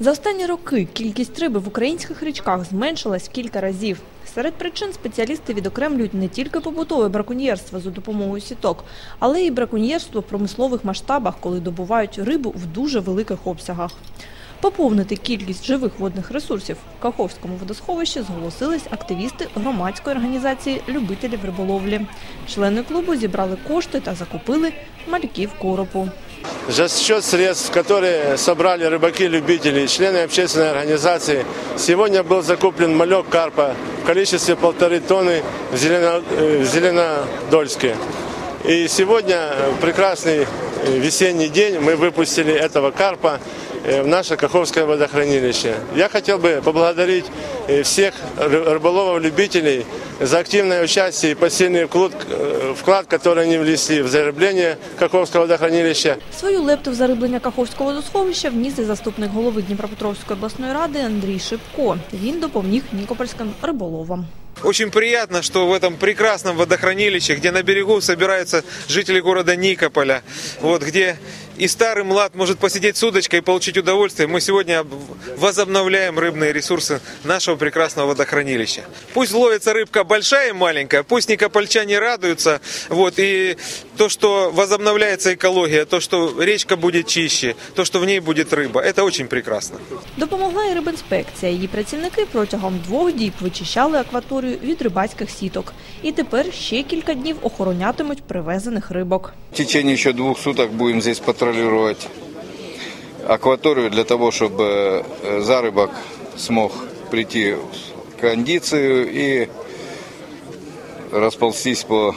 За останні роки кількість риби в українських річках зменшилась кілька разів. Серед причин спеціалісти відокремлюють не тільки побутове браконьєрство за допомогою сіток, але й браконьєрство в промислових масштабах, коли добувають рибу в дуже великих обсягах. Поповнити кількість живих водних ресурсів в Каховському водосховищі зголосились активісти громадської організації любителів риболовлі. Члени клубу зібрали кошти та закупили мальків коропу. За счет средств, которые собрали рыбаки-любители и члены общественной организации, сегодня был закуплен малек карпа в количестве полторы тонны в, э, Зеленодольске. И сегодня прекрасный э, весенний день мы выпустили этого карпа в наше Каховское водохранилище. Я хотел бы поблагодарить э, всех ры- рыболовов-любителей за активное участие и посильный вклад, э, вклад, который они внесли в зарыбление Каховского водохранилища. Свою лепту в зариблення Каховського водосховища вніс і заступник голови Дніпропетровської обласної ради Андрій Шипко. Він допоміг нікопольським риболовам. Очень приятно, что в этом прекрасном водохранилище, где на берегу собираются жители города Никополя, вот, где и старый млад может посидеть с удочкой и получить удовольствие, мы сегодня об- возобновляем рыбные ресурсы нашего прекрасного водохранилища. Пусть ловится рыбка большая и маленькая, пусть никопольчане радуются, вот, и то, что возобновляется экология, то, что речка будет чище, то, что в ней будет рыба, это очень прекрасно. Допомогла і рибінспекція. Її працівники протягом двох діб вичищали акваторію від рибацьких сіток. І тепер ще кілька днів охоронятимуть привезених рибок. В течение еще двух суток будем здесь патрулировать акваторию для того, чтобы э, зарыбок смог прийти в кондицию и расползтись по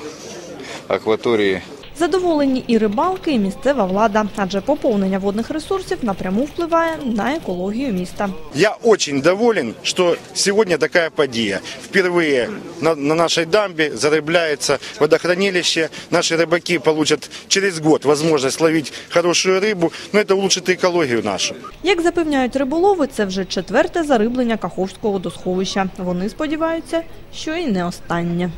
акватории Задоволені і рибалки, і місцева влада, адже поповнення водних ресурсів напряму впливає на екологію міста. Я очень доволен, что сегодня такая подия. Впервые на, на нашей дамбе зарыбляется водохранилище. Наши рыбаки получат через год возможность ловить хорошую рыбу, но это улучшит экологию нашу. Як запевняють риболови, це вже четверте зариблення Каховського водосховища. Вони сподіваються, що і не останнє.